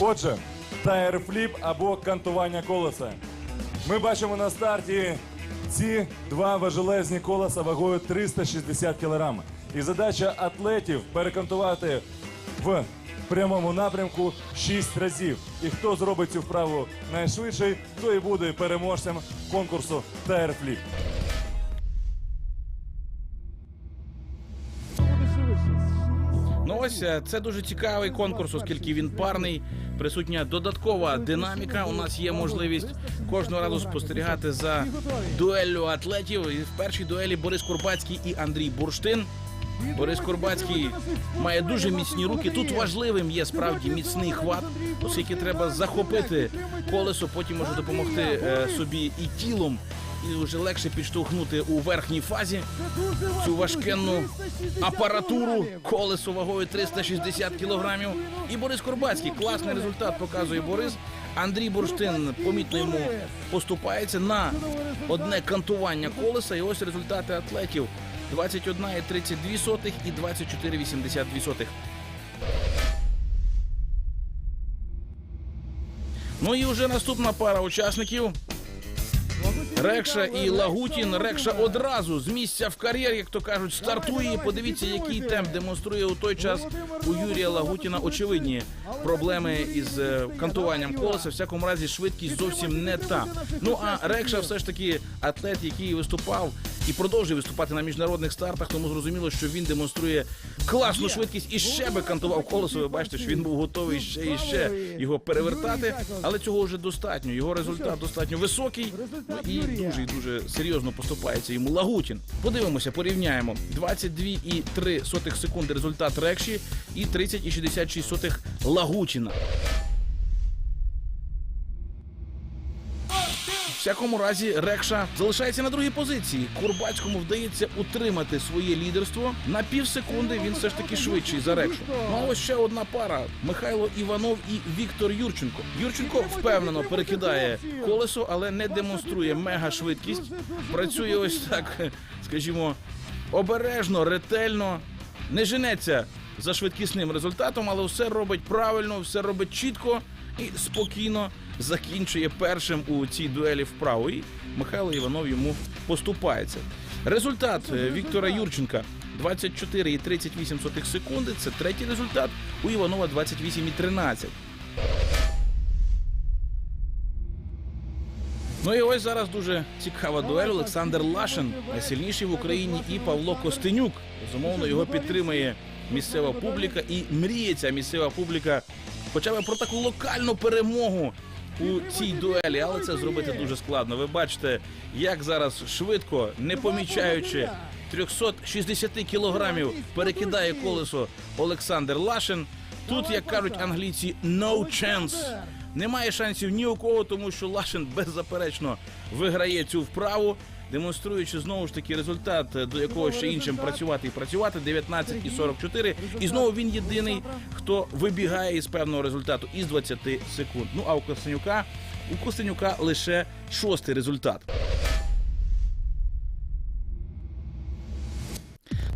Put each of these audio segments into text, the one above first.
Отже, тайр-фліп або кантування колеса. Ми бачимо на старті ці два важелезні колеса вагою 360 кг. І задача атлетів перекантувати в прямому напрямку 6 разів. І хто зробить цю вправу найшвидший, той і буде переможцем конкурсу тайр-фліп. Ну ось е, це дуже цікавий конкурс, оскільки він парний. Присутня додаткова динаміка. У нас є можливість кожного разу спостерігати за дуеллю атлетів. І в першій дуелі Борис Курбацький і Андрій Бурштин. Борис Курбацький має дуже міцні руки. Тут важливим є справді міцний хват, оскільки треба захопити колесо, потім може допомогти е, собі і тілом, і вже легше підштовхнути у верхній фазі цю важкенну апаратуру колесо вагою 360 кілограмів. І Борис Корбацький класний результат показує Борис. Андрій Бурштин помітно йому поступається на одне кантування колеса. І ось результати атлетів: 21,32 і 24,82. Ну і вже наступна пара учасників. Рекша і Лагутін. Рекша одразу з місця в кар'єр, як то кажуть, стартує. І Подивіться, який темп демонструє у той час у Юрія Лагутіна. Очевидні проблеми із е, кантуванням колеса. В всякому разі, швидкість зовсім не та. Ну а Рекша, все ж таки, атлет, який виступав і продовжує виступати на міжнародних стартах. Тому зрозуміло, що він демонструє класну швидкість і ще би кантував колесо. Ви бачите, що він був готовий ще і ще його перевертати, але цього вже достатньо. Його результат достатньо високий ну, і дуже і дуже серйозно поступається йому Лагутін. Подивимося, порівняємо 22,3 секунди результат Рекші і 30,66 Лагутіна. Всякому разі, Рекша залишається на другій позиції. Курбацькому вдається утримати своє лідерство. На пів секунди він все ж таки швидший за Рекшу. Ну а ще одна пара: Михайло Іванов і Віктор Юрченко. Юрченко впевнено перекидає колесо, але не демонструє мега швидкість. Працює ось так, скажімо, обережно, ретельно, не женеться за швидкісним результатом, але все робить правильно, все робить чітко і спокійно закінчує першим у цій дуелі вправо. І Михайло Іванов йому поступається. Результат е, Віктора Юрченка 24,38 секунди. Це третій результат. У Іванова 28,13. Ну і ось зараз дуже цікава дуель. Олександр Лашин, найсильніший в Україні, і Павло Костенюк. Безумовно, його підтримує місцева публіка і мріє ця місцева публіка хоча б про таку локальну перемогу у цій дуелі, але це зробити дуже складно. Ви бачите, як зараз швидко, не помічаючи 360 кілограмів, перекидає колесо Олександр Лашин. Тут, як кажуть англійці, no chance. Немає шансів ні у кого, тому що Лашин беззаперечно виграє цю вправу, демонструючи знову ж таки результат, до якого ще іншим працювати і працювати 19 і 44. І знову він єдиний, хто вибігає із певного результату із 20 секунд. Ну а у Костенюка у Костенюка лише шостий результат.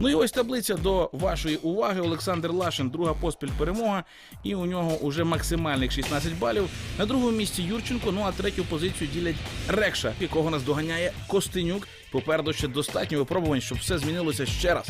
Ну і ось таблиця до вашої уваги. Олександр Лашин, друга поспіль перемога, і у нього уже максимальних 16 балів. На другому місці Юрченко. Ну а третю позицію ділять Рекша, якого нас доганяє Костенюк. Попереду ще достатньо випробувань, щоб все змінилося ще раз.